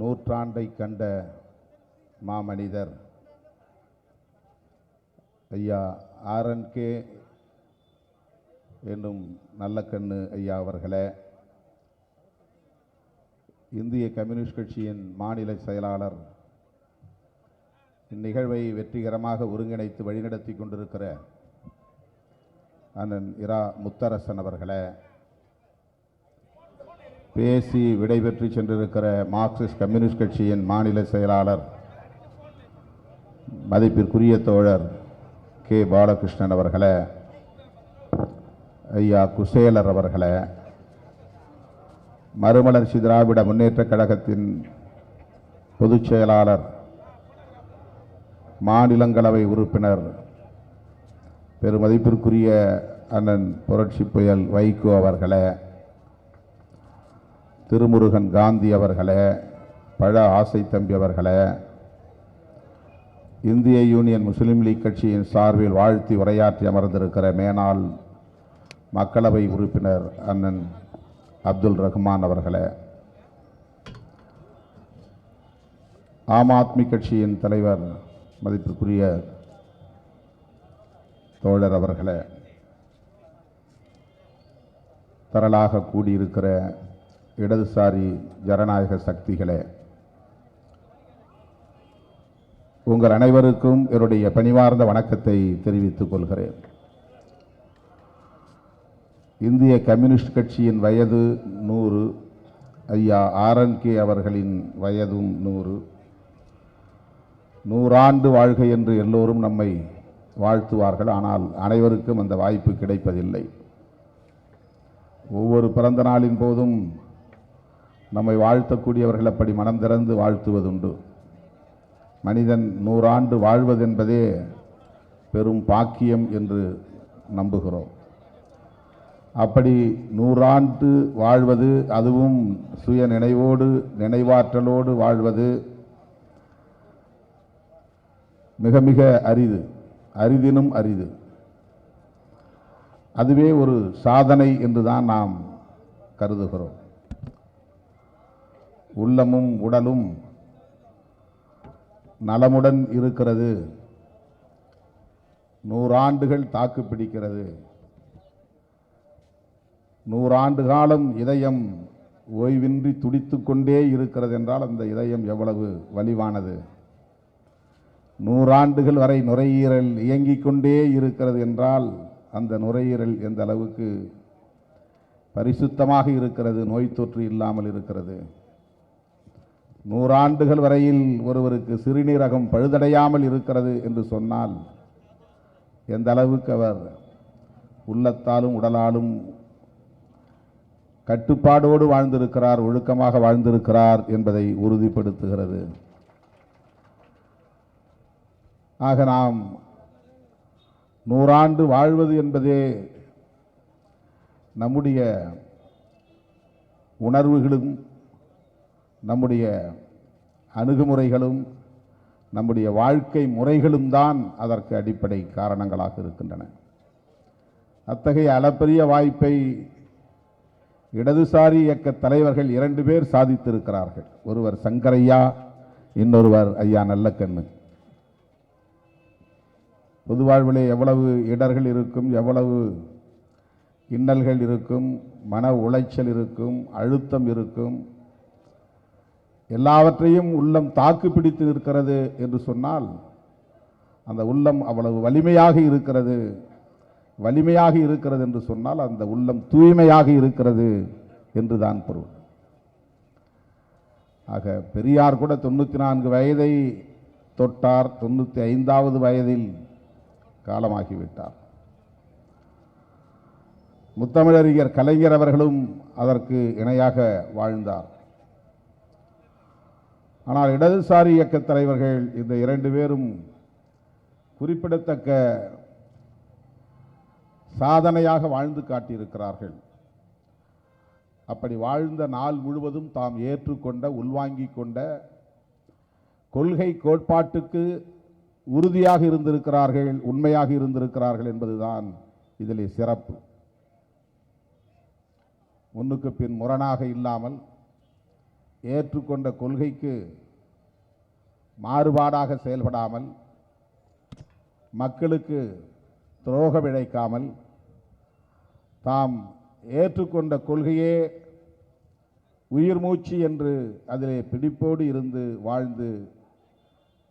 நூற்றாண்டை கண்ட மாமனிதர். ஐயா ஆர்என்கே என்னும் நல்லக்கண்ணு ஐயா அவர்களே. இந்திய கம்யூனிஸ்ட் கட்சியின் மாநில செயலாளர் இந்நிகழ்வை வெற்றிகரமாக ஒருங்கிணைத்து வழிநடத்தி கொண்டிருக்கிற அண்ணன் இரா முத்தரசன் அவர்களே. பேசி விடைபெற்று சென்றிருக்கிற மார்க்சிஸ்ட் கம்யூனிஸ்ட் கட்சியின் மாநில செயலாளர் மதிப்பிற்குரிய தோழர் கே. பாலகிருஷ்ணன் அவர்களே ஐயா குசேலர் அவர்களே மறுமலர்ச்சி திராவிட முன்னேற்றக் கழகத்தின் பொதுச் செயலாளர் மாநிலங்களவை உறுப்பினர் பெருமதிப்பிற்குரிய அண்ணன் புரட்சி புயல் வைகோ அவர்களே திருமுருகன் காந்தி அவர்களே பழ ஆசை தம்பி அவர்களே இந்திய யூனியன் முஸ்லீம் லீக் கட்சியின் சார்பில் வாழ்த்தி உரையாற்றி அமர்ந்திருக்கிற மேனாள் மக்களவை உறுப்பினர் அண்ணன் அப்துல் ரஹ்மான் அவர்களே ஆம் ஆத்மி கட்சியின் தலைவர் மதிப்பிற்குரிய தோழர் அவர்களே தரலாக கூடியிருக்கிற இடதுசாரி ஜனநாயக சக்திகளே உங்கள் அனைவருக்கும் என்னுடைய பணிவார்ந்த வணக்கத்தை தெரிவித்துக் கொள்கிறேன். இந்திய கம்யூனிஸ்ட் கட்சியின் வயது நூறு ஐயா ஆர்என்கே அவர்களின் வயதும் நூறு. நூறாண்டு வாழ்க என்று எல்லோரும் நம்மை வாழ்த்துவார்கள் ஆனால் அனைவருக்கும் அந்த வாய்ப்பு கிடைப்பதில்லை. ஒவ்வொரு பிறந்த நாளின் போதும் நம்மை வாழ்த்தக்கூடியவர்கள் அப்படி மனம் திறந்து வாழ்த்துவதுண்டு. மனிதன் நூறாண்டு வாழ்வதென்பதே பெரும் பாக்கியம் என்று நம்புகிறோம். அப்படி நூறாண்டு வாழ்வது அதுவும் சுய நினைவோடு நினைவாற்றலோடு வாழ்வது மிக மிக அரிது. அரிதினும் அரிது. அதுவே ஒரு சாதனை என்று தான் நாம் கருதுகிறோம். உள்ளமும் உடலும் நலமுடன் இருக்கிறது. நூறாண்டுகள் தாக்கு பிடிக்கிறது. நூறாண்டு காலம் இதயம் ஓய்வின்றி துடித்து கொண்டே இருக்கிறது என்றால் அந்த இதயம் எவ்வளவு வலிவானது. நூறாண்டுகள் வரை நுரையீரல் இயங்கிக் கொண்டே இருக்கிறது என்றால் அந்த நுரையீரல் எந்த அளவுக்கு பரிசுத்தமாக இருக்கிறது நோய் தொற்று இல்லாமல் இருக்கிறது. நூறாண்டுகள் வரையில் ஒருவருக்கு சிறுநீரகம் பழுதடையாமல் இருக்கிறது என்று சொன்னால் எந்த அளவுக்கு அவர் உள்ளத்தாலும் உடலாலும் கட்டுப்பாடோடு வாழ்ந்திருக்கிறார் ஒழுக்கமாக வாழ்ந்திருக்கிறார் என்பதை உறுதிப்படுத்துகிறது. ஆக நாம் நூறாண்டு வாழ்வது என்பதே நம்முடைய உணர்வுகளும் நம்முடைய அணுகுமுறைகளும் நம்முடைய வாழ்க்கை முறைகளும் தான் அதற்கு அடிப்படை காரணங்களாக இருக்கின்றன. அத்தகைய அளப்பரிய வாய்ப்பை இடதுசாரி இயக்க தலைவர்கள் இரண்டு பேர் சாதித்திருக்கிறார்கள். ஒருவர் சங்கரையா இன்னொருவர் ஐயா நல்லக்கண்ணு. பொது வாழ்விலே எவ்வளவு இடர்கள் இருக்கும் எவ்வளவு இன்னல்கள் இருக்கும் மன உளைச்சல் இருக்கும் அழுத்தம் இருக்கும் எல்லாவற்றையும் உள்ளம் தாக்கு பிடித்து இருக்கிறது என்று சொன்னால் அந்த உள்ளம் அவ்வளவு வலிமையாக இருக்கிறது. வலிமையாக இருக்கிறது என்று சொன்னால் அந்த உள்ளம் தூய்மையாக இருக்கிறது என்று தான் பொருள். ஆக பெரியார் கூட தொண்ணூற்றி நான்கு வயதை தொட்டார். தொண்ணூற்றி ஐந்தாவது வயதில் காலமாகிவிட்டார். முத்தமிழறிஞர் கலைஞர் அவர்களும் அதற்கு இணையாக வாழ்ந்தார். ஆனால் இடதுசாரி இயக்க தலைவர்கள் இந்த இரண்டு பேரும் குறிப்பிடத்தக்க சாதனையாக வாழ்ந்து காட்டியிருக்கிறார்கள். அப்படி வாழ்ந்த நாள் முழுவதும் தாம் ஏற்றுக்கொண்ட உள்வாங்கி கொண்ட கொள்கை கோட்பாட்டுக்கு உறுதியாக இருந்திருக்கிறார்கள் உண்மையாக இருந்திருக்கிறார்கள் என்பதுதான் இதிலே சிறப்பு. முன்னுக்கு பின் முரணாக இல்லாமல் ஏற்றுக்கொண்ட கொள்கைக்கு மாறுபாடாக செயல்படாமல் மக்களுக்கு துரோகம் இழைக்காமல் தாம் ஏற்றுக்கொண்ட கொள்கையே உயிர் மூச்சு என்று அதிலே பிடிப்போடு இருந்து வாழ்ந்து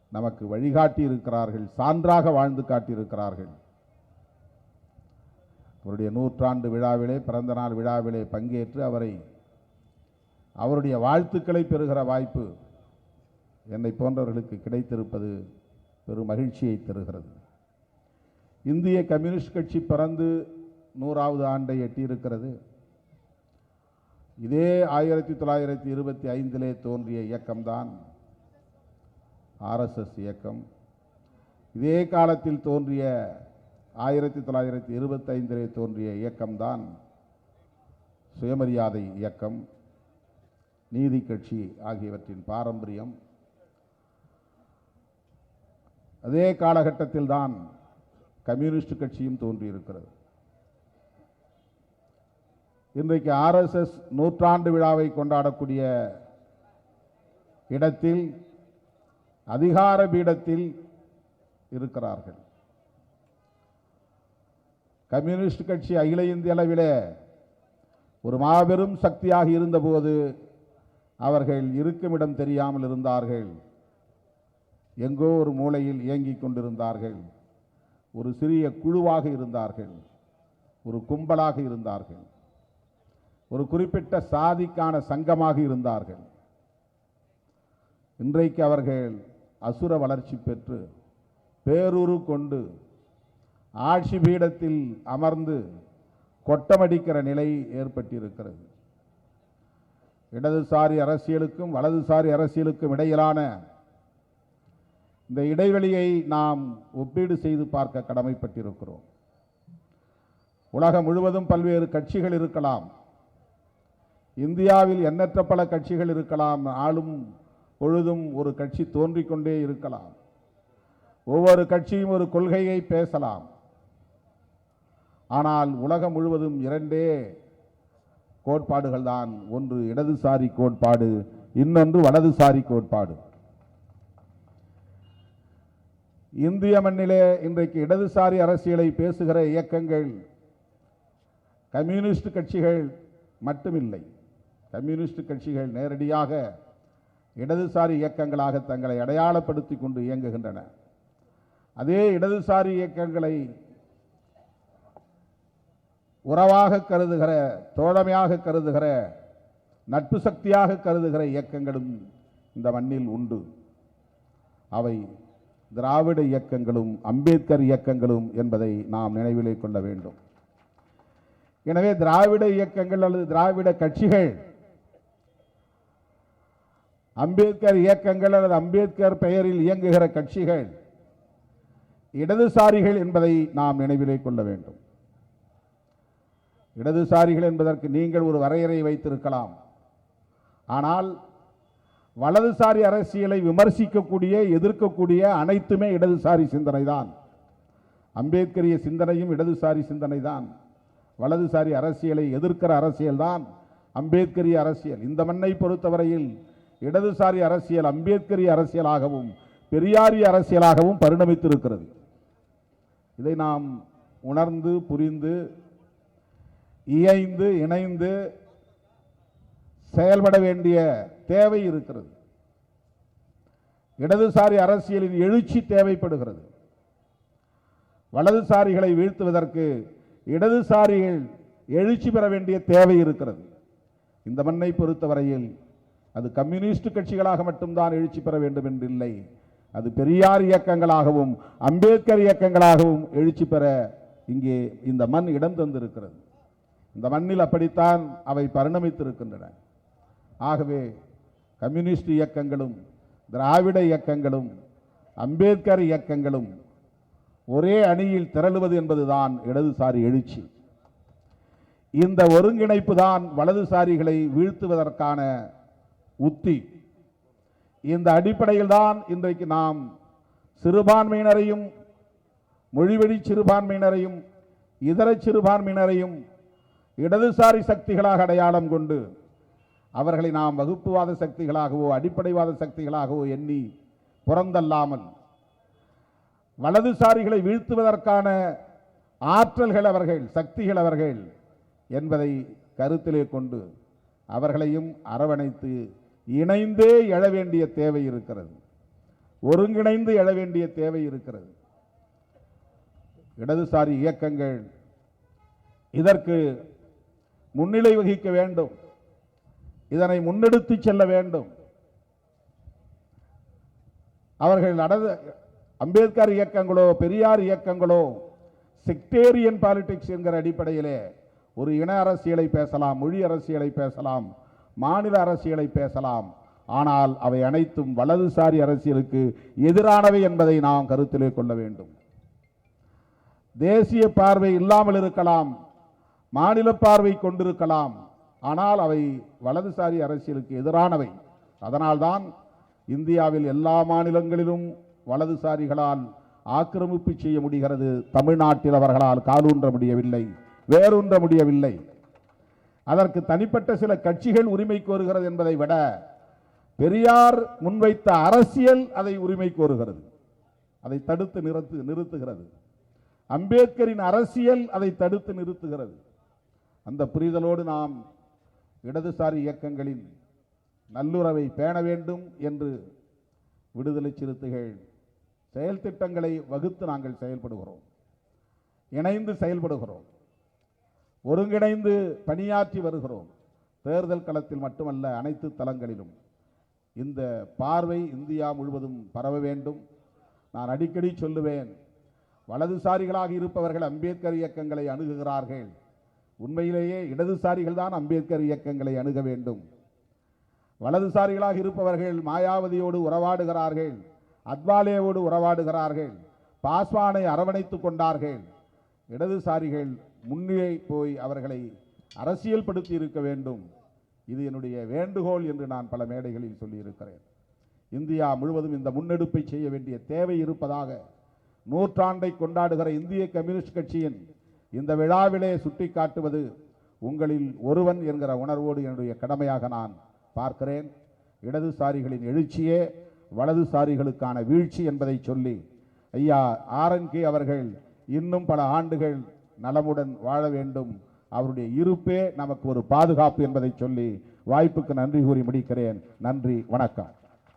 நமக்கு வழிகாட்டி இருக்கிறார்கள் சான்றாக வாழ்ந்து காட்டியிருக்கிறார்கள். அவருடைய நூற்றாண்டு விழாவிலே பிறந்த நாள் விழாவிலே பங்கேற்று அவரை அவருடைய வாழ்த்துக்களை பெறுகிற வாய்ப்பு என்னை போன்றவர்களுக்கு கிடைத்திருப்பது பெரும் மகிழ்ச்சியை தருகிறது. இந்திய கம்யூனிஸ்ட் கட்சி பிறந்து நூறாவது ஆண்டை எட்டியிருக்கிறது. இதே ஆயிரத்தி தொள்ளாயிரத்தி இருபத்தி ஐந்திலே தோன்றிய இயக்கம்தான் ஆர்எஸ்எஸ் இயக்கம். இதே காலத்தில் தோன்றிய ஆயிரத்தி தொள்ளாயிரத்தி இருபத்தைந்திலே தோன்றிய இயக்கம்தான் சுயமரியாதை இயக்கம். நீதி கட்சி ஆகியவற்றின் பாரம்பரியம். அதே காலகட்டத்தில் தான் கம்யூனிஸ்ட் கட்சியும் தோன்றியிருக்கிறது. இன்றைக்கு ஆர்எஸ்எஸ் நூற்றாண்டு விழாவை கொண்டாடக்கூடிய இடத்தில் அதிகார பீடத்தில் இருக்கிறார்கள். கம்யூனிஸ்ட் கட்சி அகில இந்திய அளவிலே ஒரு மாபெரும் சக்தியாக இருந்தபோது அவர்கள் இருக்குமிடம் தெரியாமல் இருந்தார்கள். எங்கோ ஒரு மூலையில் இயங்கிக் கொண்டிருந்தார்கள். ஒரு சிறிய குழுவாக இருந்தார்கள். ஒரு கும்பலாக இருந்தார்கள். ஒரு குறிப்பிட்ட சாதிக்கான சங்கமாக இருந்தார்கள். இன்றைக்கு அவர்கள் அசுர வளர்ச்சி பெற்று பேரூரு கொண்டு ஆட்சி பீடத்தில் அமர்ந்து கொட்டமடிக்கிற நிலை ஏற்பட்டிருக்கிறது. இடதுசாரி அரசியலுக்கும் வலதுசாரி அரசியலுக்கும் இடையிலான இந்த இடைவெளியை நாம் ஒப்பீடு செய்து பார்க்க கடமைப்பட்டிருக்கிறோம். உலகம் முழுவதும் பல்வேறு கட்சிகள் இருக்கலாம். இந்தியாவில் எண்ணற்ற பல கட்சிகள் இருக்கலாம். ஆளும் பொழுதும் ஒரு கட்சி தோன்றிக்கொண்டே இருக்கலாம். ஒவ்வொரு கட்சியும் ஒரு கொள்கையை பேசலாம். ஆனால் உலகம் முழுவதும் இரண்டே கோட்பாடுகள் தான் ஒன்று இடதுசாரி கோட்பாடு இன்னொன்று வலதுசாரி கோட்பாடு. இந்திய மண்ணிலே இன்றைக்கு இடதுசாரி அரசியலை பேசுகிற இயக்கங்கள் கம்யூனிஸ்ட் கட்சிகள் மட்டுமில்லை. கம்யூனிஸ்ட் கட்சிகள் நேரடியாக இடதுசாரி இயக்கங்களாக தங்களை அடையாளப்படுத்தி கொண்டு இயங்குகின்றன. அதே இடதுசாரி இயக்கங்களை உறவாக கருதுகிற தோழமையாக கருதுகிற நட்பு சக்தியாக கருதுகிற இயக்கங்களும் இந்த மண்ணில் உண்டு. அவை திராவிட இயக்கங்களும் அம்பேத்கர் இயக்கங்களும் என்பதை நாம் நினைவிலே கொள்ள வேண்டும். எனவே திராவிட இயக்கங்கள் அல்லது திராவிட கட்சிகள் அம்பேத்கர் இயக்கங்கள் அல்லது அம்பேத்கர் பெயரில் இயங்குகிற கட்சிகள் இடதுசாரிகள் என்பதை நாம் நினைவிலே கொள்ள வேண்டும். இடதுசாரிகள் என்பதற்கு நீங்கள் ஒரு வரையறை வைத்திருக்கலாம். ஆனால் வலதுசாரி அரசியலை விமர்சிக்கக்கூடிய எதிர்க்கக்கூடிய அனைத்துமே இடதுசாரி சிந்தனை தான் அம்பேத்கரிய சிந்தனையும் இடதுசாரி சிந்தனை தான் வலதுசாரி அரசியலை எதிர்க்கிற அரசியல் தான் அம்பேத்கரிய அரசியல். இந்த மண்ணை பொறுத்தவரையில் இடதுசாரி அரசியல் அம்பேத்கரிய அரசியலாகவும் பெரியாரிய அரசியலாகவும் பரிணமித்திருக்கிறது. இதை நாம் உணர்ந்து புரிந்து இயைந்து இணைந்து செயல்பட வேண்டிய தேவை இருக்கிறது. இடதுசாரி அரசியலின் எழுச்சி தேவைப்படுகிறது. வலதுசாரிகளை வீழ்த்துவதற்கு இடதுசாரிகள் எழுச்சி பெற வேண்டிய தேவை இருக்கிறது. இந்த மண்ணை பொறுத்தவரையில் அது கம்யூனிஸ்ட் கட்சிகளாக மட்டும்தான் எழுச்சி பெற வேண்டும் என்றில்லை. அது பெரியார் இயக்கங்களாகவும் அம்பேத்கர் இயக்கங்களாகவும் எழுச்சி பெற இங்கே இந்த மண் இடம் தந்திருக்கிறது. இந்த மண்ணில் அப்படித்தான் அவை பரிணமித்திருக்கின்றன. ஆகவே கம்யூனிஸ்ட் இயக்கங்களும் திராவிட இயக்கங்களும் அம்பேத்கர் இயக்கங்களும் ஒரே அணியில் திரளுவது என்பதுதான் இடதுசாரி எழுச்சி. இந்த ஒருங்கிணைப்பு தான் வலதுசாரிகளை வீழ்த்துவதற்கான உத்தி. இந்த அடிப்படையில் தான் இன்றைக்கு நாம் சிறுபான்மையினரையும் மொழிவழி சிறுபான்மையினரையும் இதர சிறுபான்மையினரையும் இடதுசாரி சக்திகளாக அடையாளம் கொண்டு அவர்களை நாம் வகுப்புவாத சக்திகளாகவோ அடிப்படைவாத சக்திகளாகவோ எண்ணி புறந்தல்லாமல் வலதுசாரிகளை வீழ்த்துவதற்கான ஆற்றல்கள் அவர்கள் சக்திகள் அவர்கள் என்பதை கருத்திலே கொண்டு அவர்களையும் அரவணைத்து இணைந்தே எழ வேண்டிய தேவை இருக்கிறது. ஒருங்கிணைந்து எழ வேண்டிய தேவை இருக்கிறது. இடதுசாரி இயக்கங்கள் இதற்கு முன்னிலை வகிக்க வேண்டும். இதனை முன்னெடுத்து செல்ல வேண்டும். அவர்கள் நடந்த அம்பேத்கர் இயக்கங்களோ பெரியார் இயக்கங்களோ செக்டேரியன் பாலிடிக்ஸ் என்கிற அடிப்படையிலே ஒரு இன அரசியலை பேசலாம் மொழி அரசியலை பேசலாம் மாநில அரசியலை பேசலாம். ஆனால் அவை அனைத்தும் வலதுசாரி அரசியலுக்கு எதிரானவை என்பதை நாம் கருத்திலே கொள்ள வேண்டும். தேசிய பார்வை இல்லாமல் இருக்கலாம். மாநில பார்வை கொண்டிருக்கலாம். ஆனால் அவை வலதுசாரி அரசியலுக்கு எதிரானவை. அதனால்தான் இந்தியாவில் எல்லா மாநிலங்களிலும் வலதுசாரிகளால் ஆக்கிரமிப்பு செய்ய முடிகிறது. தமிழ்நாட்டில் அவர்களால் காலூன்ற முடியவில்லை. வேரூன்ற முடியவில்லை. அதற்கு தனிப்பட்ட சில கட்சிகள் உரிமை கோருகிறது என்பதை விட பெரியார் முன்வைத்த அரசியல் அதை உரிமை கோருகிறது. அதை தடுத்து நிறுத்து நிறுத்துகிறது. அம்பேத்கரின் அரசியல் அதை தடுத்து நிறுத்துகிறது. அந்த புரிதலோடு நாம் இடதுசாரி இயக்கங்களின் நல்லுறவை பேண வேண்டும் என்று விடுதலை சிறுத்தைகள் செயல் திட்டங்களை வகுத்து நாங்கள் செயல்படுகிறோம். இணைந்து செயல்படுகிறோம். ஒருங்கிணைந்து பணியாற்றி வருகிறோம். தேர்தல் களத்தில் மட்டுமல்ல அனைத்து தளங்களிலும். இந்த பார்வை இந்தியா முழுவதும் பரவ வேண்டும். நான் அடிக்கடி சொல்லுவேன் வலதுசாரிகளாக இருப்பவர்கள் அம்பேத்கர் இயக்கங்களை அணுகுகிறார்கள். உண்மையிலேயே இடதுசாரிகள் தான் அம்பேத்கர் இயக்கங்களை அணுக வேண்டும். வலதுசாரிகளாக இருப்பவர்கள் மாயாவதியோடு உறவாடுகிறார்கள் அத்வாலேயோடு உறவாடுகிறார்கள் பாஸ்வானை அரவணைத்துக் கொண்டார்கள். இடதுசாரிகள் முன்னிலை போய் அவர்களை அரசியல் படுத்தி இருக்க வேண்டும். இது என்னுடைய வேண்டுகோள் என்று நான் பல மேடைகளில் சொல்லியிருக்கிறேன். இந்தியா முழுவதும் இந்த முன்னெடுப்பை செய்ய வேண்டிய தேவை இருப்பதாக நூற்றாண்டை கொண்டாடுகிற இந்திய கம்யூனிஸ்ட் கட்சியின் இந்த விழாவிலே சுட்டிக்காட்டுவது உங்களில் ஒருவன் என்கிற உணர்வோடு என்னுடைய கடமையாக நான் பார்க்கிறேன். இடதுசாரிகளின் எழுச்சியே வலதுசாரிகளுக்கான வீழ்ச்சி என்பதை சொல்லி ஐயா ஆரன்கே அவர்கள் இன்னும் பல ஆண்டுகள் நலமுடன் வாழ வேண்டும். அவருடைய இருப்பே நமக்கு ஒரு பாதுகாப்பு என்பதை சொல்லி வாய்ப்புக்கு நன்றி கூறி முடிக்கிறேன். நன்றி வணக்கம்.